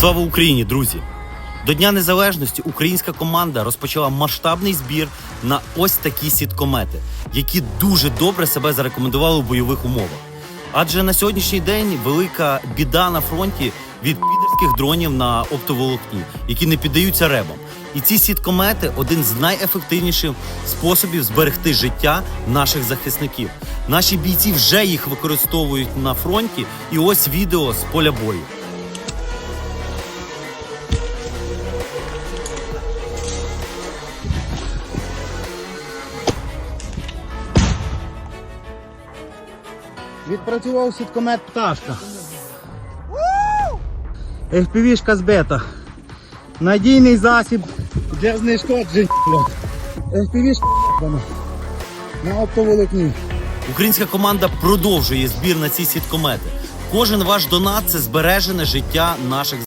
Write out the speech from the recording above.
Слава Україні, друзі! До Дня Незалежності українська команда розпочала масштабний збір на ось такі сіткомети, які дуже добре себе зарекомендували у бойових умовах. Адже на сьогоднішній день велика біда на фронті від підерських дронів на оптоволокні, які не піддаються ребам. І ці сіткомети один з найефективніших способів зберегти життя наших захисників. Наші бійці вже їх використовують на фронті, і ось відео з поля бою. Відпрацював сіткомет пташка. FPV-шка збита. Надійний засіб для знешкоджень. FPV-шка на оптоволокні. Українська команда продовжує збір на ці сіткомети. Кожен ваш донат це збережене життя наших